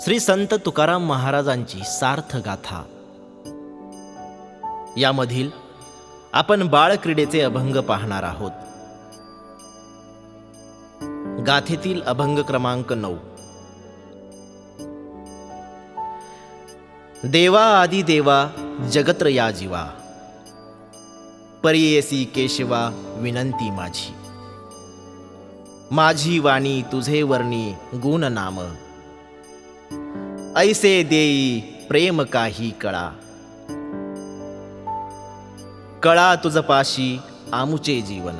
श्री संत तुकाराम महाराजांची सार्थ गाथा. यामधील आपण बाळक्रीडेचे अभंग पाहणार आहोत. गाथेतील अभंग क्रमांक नऊ. देवा आदि देवा जगत्र या जीवा. परियेसी केशवा विनंती माझी. माझी वाणी तुझे वर्णी गुण नाम. ऐसे देई प्रेम काही कळा. कळा तुझ पाशी आमुचे जीवन.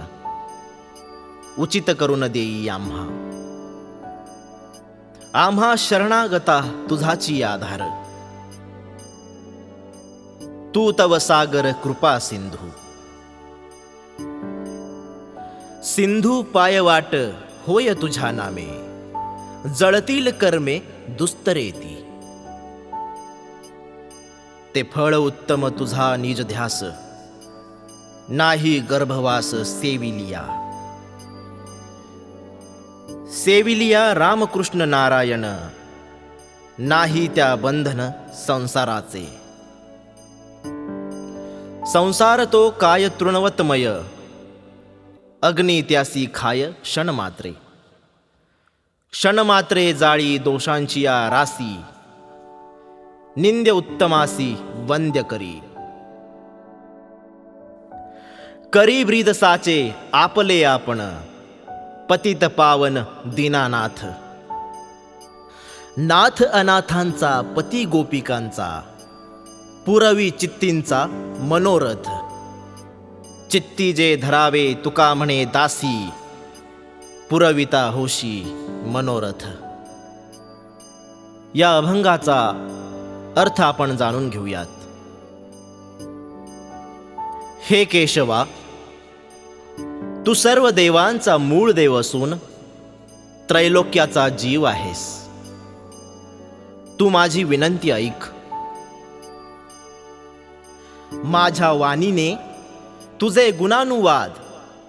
उचित करून देई आम्हा. आम्हा शरणागता तुझाची आधार. तू तव सागर कृपा सिंधू. सिंधू पायवाट होय तुझ्या नामे. जळतील कर्मे दुस्तरेती ते फळ उत्तम तुझा निज ध्यास. नाही गर्भवास सेविलिया. सेविलिया रामकृष्ण नारायण. नाही त्या बंधन संसाराचे. संसार तो काय तृणवतमय. अग्नी त्यासी खाय क्षणमात्रे. क्षणमात्रे जाळी दोषांची या रासी. निंद्य उत्तमासी वंद्य करी करी ब्रीद साचे आपले आपण पतित पावन दीनानाथ नाथ अनाथांचा पती गोपिकांचा पुरवी चित्तींचा मनोरथ चित्ती जे धरावे तुका म्हणे दासी पुरविता होशी मनोरथ या अभंगाचा अर्थ आपण जाणून घेऊयात. हे केशवा तू सर्व देवांचा मूळ देव असून त्रैलोक्याचा जीव आहेस. तू माझी विनंती ऐक. माझ्या वाणीने तुझे गुणानुवाद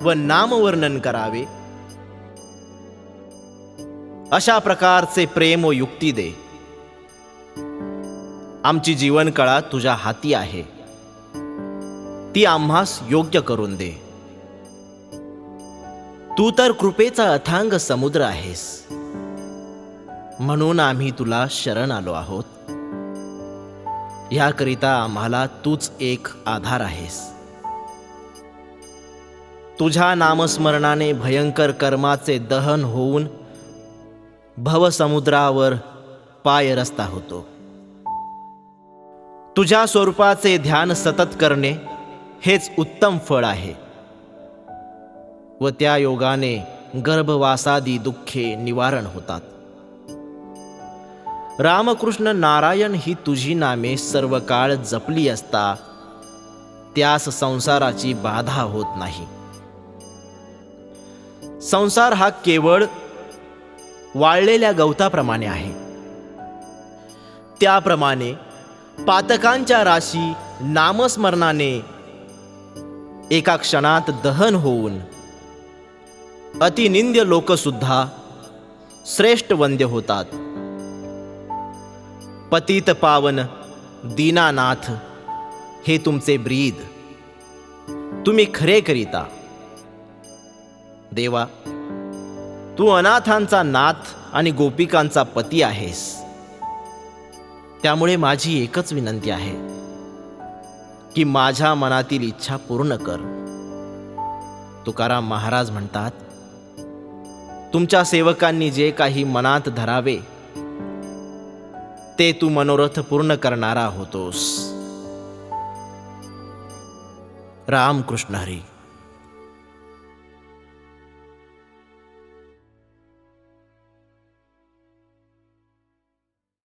व नामवर्णन करावे. अशा प्रकारचे प्रेम व युक्ती दे. आमची जीवनकळा तुझ्या हाती आहे. ती आम्हास योग्य करून दे. तू तर कृपेचा अथांग समुद्र आहेस. म्हणून आम्ही तुला शरण आलो आहोत. याकरिता आम्हाला तूच एक आधार आहेस. तुझ्या नामस्मरणाने भयंकर कर्माचे दहन होऊन भवसमुद्रावर पाय रस्ता होतो. तुझ्या स्वरूपाचे ध्यान सतत करणे हेच उत्तम फळ आहे. व त्या योगाने गर्भवासादी दुःखे निवारण होतात. रामकृष्ण नारायण ही तुझी नामे सर्व काळ जपली असता त्यास संसाराची बाधा होत नाही. संसार हा केवळ वाळलेल्या गवताप्रमाणे आहे. त्याप्रमाणे पातकांच्या राशी नामस्मरणाने एका क्षणात दहन होऊन अतिनिंद्य लोकसुद्धा श्रेष्ठ वंद्य होतात. पतित पावन दीनानाथ हे तुमचे ब्रीद. तुम्ही खरे करिता. देवा तू अनाथांचा नाथ आणि गोपिकांचा पती आहेस. त्यामुळे माझी एकच विनंती आहे की माझ्या मनातील इच्छा पूर्ण कर. तुकाराम महाराज म्हणतात तुमच्या सेवकांनी जे काही मनात धरावे ते तू मनोरथ पूर्ण करणारा होतोस. रामकृष्ण हरी.